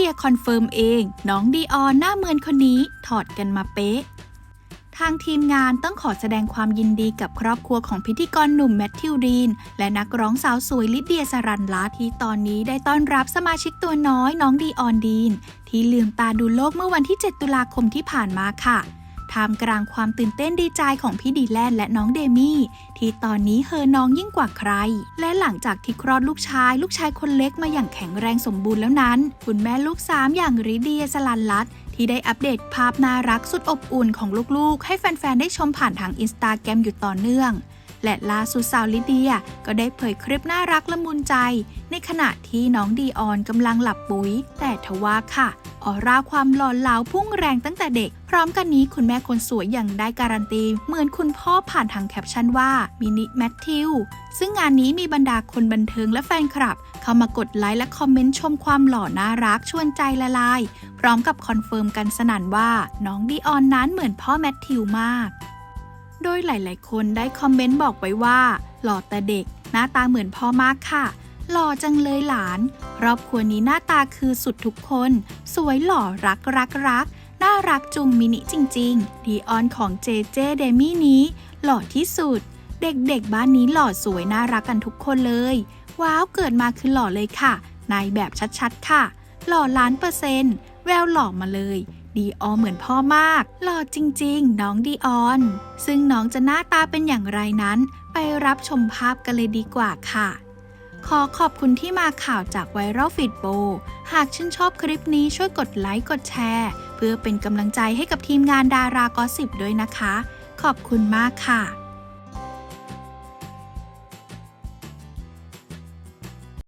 เดียคอนเฟิร์มเอง น้องดีออนหน้าเหมือนคนนี้ถอดกันมาเป๊ะ ทางทีมงานต้องขอแสดงความยินดีกับครอบครัวของพิธีกรหนุ่มแมทธิวดีน และนักร้องสาวสวยลิเดียสรันลัตที่ตอนนี้ได้ต้อนรับสมาชิกตัวน้อยน้องดีออนดีน ที่ลืมตาดูโลกเมื่อวันที่ 7 ตุลาคมที่ผ่านมาค่ะ ท่ามกลางความตื่นเต้นดีใจของพี่ดีแลนและน้องเดมี่ ที่ตอนนี้เฮอน้องยิ่งกว่าใคร และหลังจากที่คลอดลูกชาย ลูกชายคนเล็กมาอย่างแข็งแรงสมบูรณ์แล้วนั้น คุณแม่ลูกสามอย่างริเดียสลันลัตที่ได้อัปเดตภาพน่ารักสุดอบอุ่นของลูกๆ ให้แฟน ๆ ได้ชมผ่านทางอินสตาแกรมอยู่ต่อเนื่อง และล่าสุดสาวลิเดีย ก็ได้เผยคลิปน่ารักละมุนใจ ในขณะที่น้องดีออนกำลังหลับปุ๋ย แต่ทว่าค่ะ ออร่าความหล่อเหลาพุ่งแรงตั้งแต่เด็ก พร้อมกันนี้คุณแม่คนสวยอย่างได้การันตี เหมือนคุณพ่อผ่านทางแคปชั่นว่ามินิแมทธิวซึ่งงานนี้มีบรรดาคนบันเทิงและแฟนคลับ เข้ามากดไลค์และคอมเมนต์ชมความหล่อน่ารักชวนใจละลาย พร้อมกับคอนเฟิร์มกันสนั่นว่าน้องดีออนนั้นเหมือนพ่อแมทธิวมาก โดยหลาย ๆ คนได้คอมเมนต์บอกไว้ว่า หล่อแต่เด็ก หน้าตาเหมือนพ่อมากค่ะ หล่อจังเลยหลาน ครอบครัวนี้หน้าตาคือสุดทุกคน สวยหล่อรักรักรัก น่ารักจุงมินิจริงๆ ดีออนของเจเจเดมี่นี้ หล่อที่สุด เด็กๆบ้านนี้หล่อสวยน่ารักกันทุกคนเลย ว้าวเกิดมาคือหล่อเลยค่ะ นายแบบชัดๆค่ะ หล่อล้านเปอร์เซ็นต์ แววหล่อมาเลยดีออนเหมือนพ่อมาก หล่อจริงๆ น้องดีออน ซึ่งน้องจะหน้าตาเป็นอย่างไรนั้น ไปรับชมภาพกันเลยดีกว่าค่ะ ขอขอบคุณที่มาข่าวจากไวรัลฟีดโบ หากชื่นชอบคลิปนี้ช่วยกดไลค์กดแชร์ เพื่อเป็นกำลังใจให้กับทีมงานดารากอสิบด้วยนะคะ ขอบคุณมากค่ะ